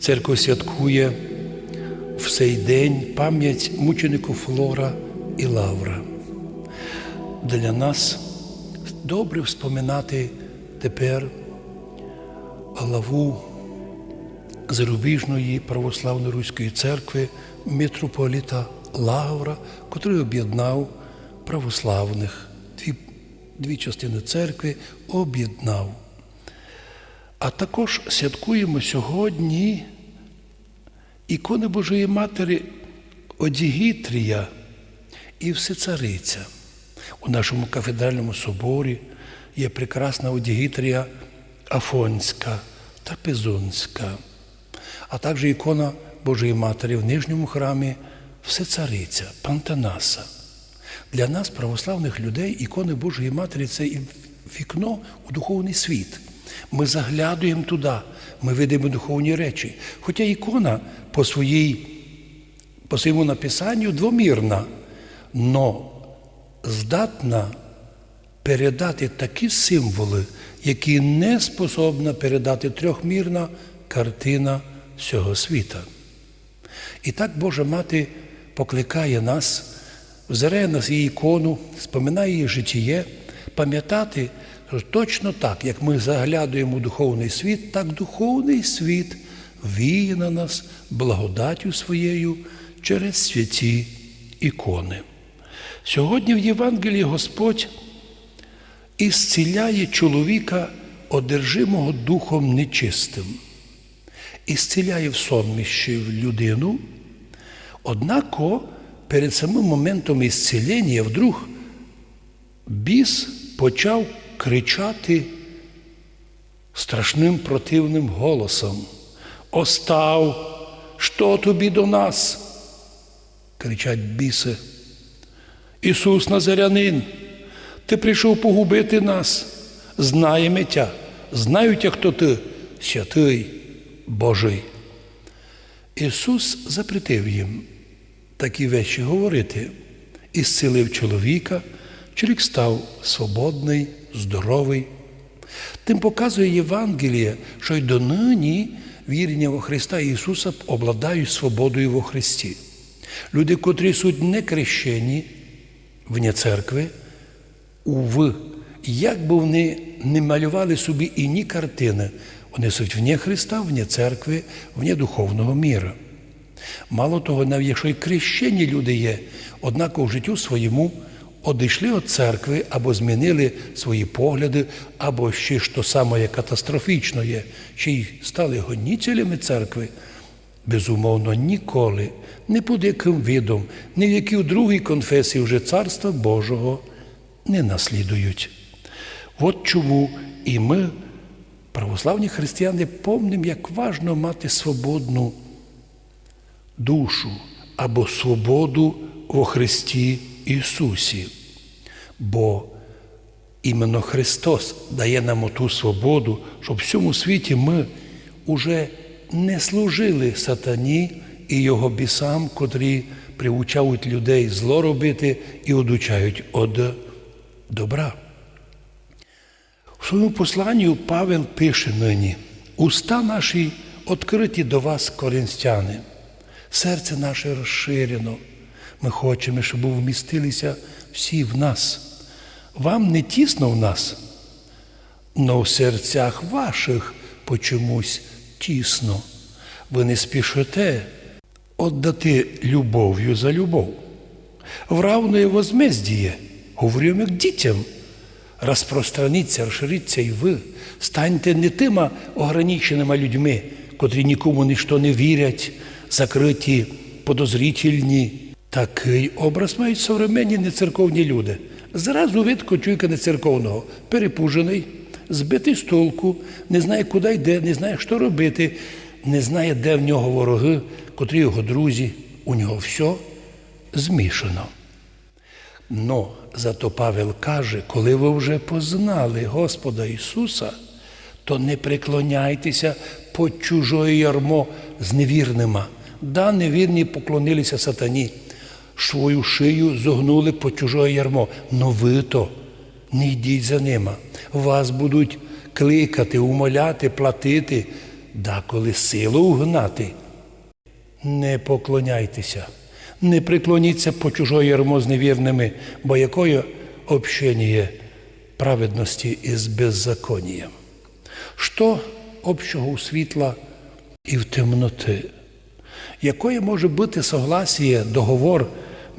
Церква святкує в цей день пам'ять мученику Флора і Лавра. Для нас добре вспоминати тепер главу зарубіжної православної руської церкви митрополіта Лавра, котрий об'єднав православних. Дві, дві частини церкви об'єднав. А також святкуємо сьогодні ікони Божої Матері Одігітрія і Всецариця. У нашому кафедральному соборі є прекрасна Одігітрія Афонська та Пизунська, а також ікона Божої Матері в нижньому храмі Всецариця Пантанаса. Для нас, православних людей, ікони Божої Матері це вікно у духовний світ. Ми заглядуємо туди, ми видимо духовні речі. Хоча ікона по, своїй, по своєму написанню двомірна, но здатна передати такі символи, які не способна передати трьохмірна картина всього світа. І так Божа Мати покликає нас, взирає на її ікону, споминає її житіє, пам'ятати, точно так, як ми заглядуємо у духовний світ, так духовний світ віє на нас благодаттю своєю через святі ікони. Сьогодні в Євангелії Господь ісціляє чоловіка, одержимого духом нечистим, ісціляє в сонміщі в людину, однако перед самим моментом ісцілення вдруг біс почав кричати страшним противним голосом. Остав, що тобі до нас? кричать біси. Ісус Назарянин, ти прийшов погубити нас. Знаємо тя, знають, хто ти, святий Божий. Ісус запретив їм такі речі говорити і зцілив чоловіка, чоловік став свободний, здоровий. Тим показує Євангеліє, що й донині вірення во Христа Ісуса обладають свободою во Христі. Люди, котрі суть не крещені вне церкви, уви, як би вони не малювали собі і ні картини, вони суть вне Христа, вне церкви, вне духовного міра. Мало того, навіть якщо і крещені люди є, однак у життю своєму одійшли від церкви або змінили свої погляди, або ще що саме катастрофічно є, ще й стали гоніцелями церкви, безумовно, ніколи, не під яким видом, ні в якій другій конфесії вже Царства Божого не наслідують. От чому і ми, православні християни, помним, як важно мати свободну душу або свободу во Христі Ісусі. Бо іменно Христос дає нам оту свободу, щоб в всьому світі ми уже не служили сатані і його бісам, котрі приучають людей зло робити і одучають від добра. У своєму посланні Павел пише нині: уста наші відкриті до вас, коринстяни, серце наше розширено. Ми хочемо, щоб вмістилися всі в нас. Вам не тісно в нас, но в серцях ваших по чомусь тісно. Ви не спішите отдати любов'ю за любов. В равное возмездіє, говорю, як дітям. Розпространіться, розширіться і ви. Станьте не тими ограниченими людьми, котрі нікому ніщо не вірять, закриті, подозрительні. Такий образ мають современні нецерковні люди. Зразу видко чуйка нецерковного, перепужений, збитий з толку, не знає, куди йде, не знає, що робити, не знає, де в нього вороги, котрі його друзі, у нього все змішано. Но зато Павел каже, коли ви вже познали Господа Ісуса, то не преклоняйтеся по чужої ярмо з невірнима. Да, невірні поклонилися сатані, свою шию зогнули по чужої ярмо. Но ви то не йдіть за ними. Вас будуть кликати, умоляти, платити, даколи силу угнати. Не поклоняйтеся, не приклоніться по чужої ярмо з невірними, бо якою общення праведності із беззаконієм? Що общого у світла і в темноти? Якою може бути согласіє, договор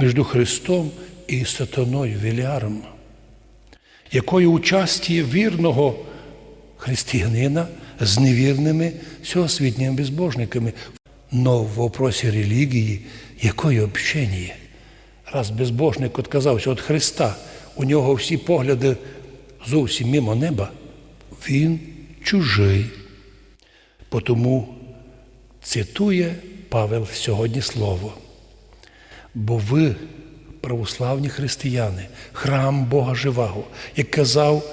між Христом і сатаною Віляром? Якою участі вірного християнина з невірними сьогосвітніми безбожниками? Но в вопросі релігії якої общення? Раз безбожник відказався від Христа, у нього всі погляди зовсім мимо неба, він чужий. Потому цитує Павел сьогодні слово. Бо ви, православні християни, храм Бога Живого, як казав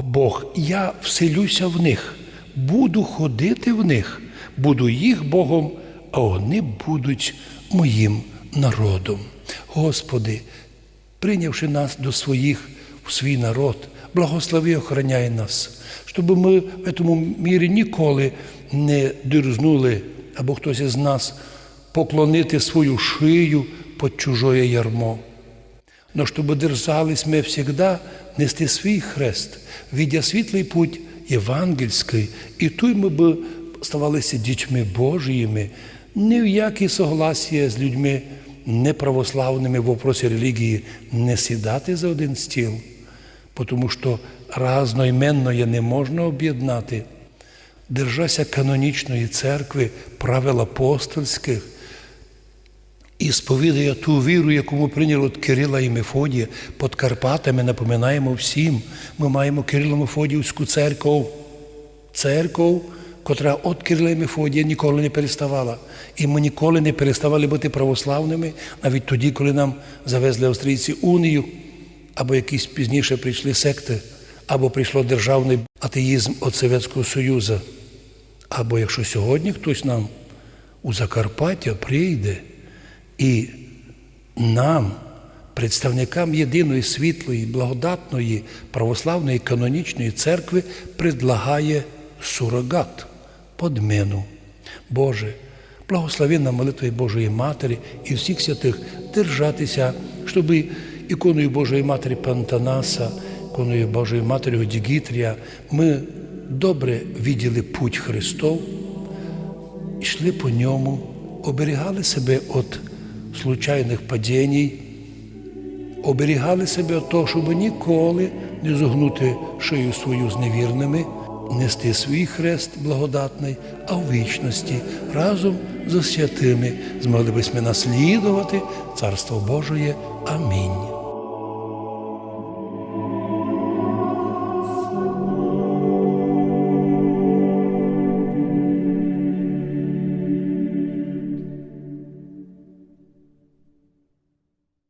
Бог, я вселюся в них, буду ходити в них, буду їх Богом, а вони будуть моїм народом. Господи, прийнявши нас до своїх в свій народ, благослови і охороняй нас, щоб ми в цьому мірі ніколи не дирзнули, або хтось із нас поклонити свою шию під чужое ярмо. Но чтобы дерзались мы всегда нести свій хрест, видя світлий путь євангельський, і той ми би ставалися дітьми Божіїми, ні в які согласія з людьми неправославними в вопросі релігії не сідати за один стіл, тому що разноіменно не можна об'єднати. Держася канонічної церкви, правил апостольських, і сповідає ту віру, яку ми прийняли від Кирила і Мефодія. Під Карпатами напоминаємо всім. Ми маємо Кирило Мефодіївську церкву. Церкву, котра від Кирила і Мефодія ніколи не переставала. І ми ніколи не переставали бути православними, навіть тоді, коли нам завезли австрійці унію, або якісь пізніше прийшли секти, або прийшло державний атеїзм від Совєтського Союзу. Або якщо сьогодні хтось нам у Закарпаття прийде і нам, представникам єдиної світлої, благодатної православної канонічної церкви, предлагає сурогат, подмину. Боже, благослови нам молитвою Божої Матері і всіх святих держатися, щоб іконою Божої Матері Пантанаса, іконою Божої Матері Дігітрія, ми добре виділи путь Христов, йшли по ньому, оберігали себе від случайних падінь, оберігали себе від того, щоб ніколи не зогнути шию свою з невірними, нести свій хрест благодатний, а в вічності разом з святими змогли би ми наслідувати Царство Божоє. Амінь.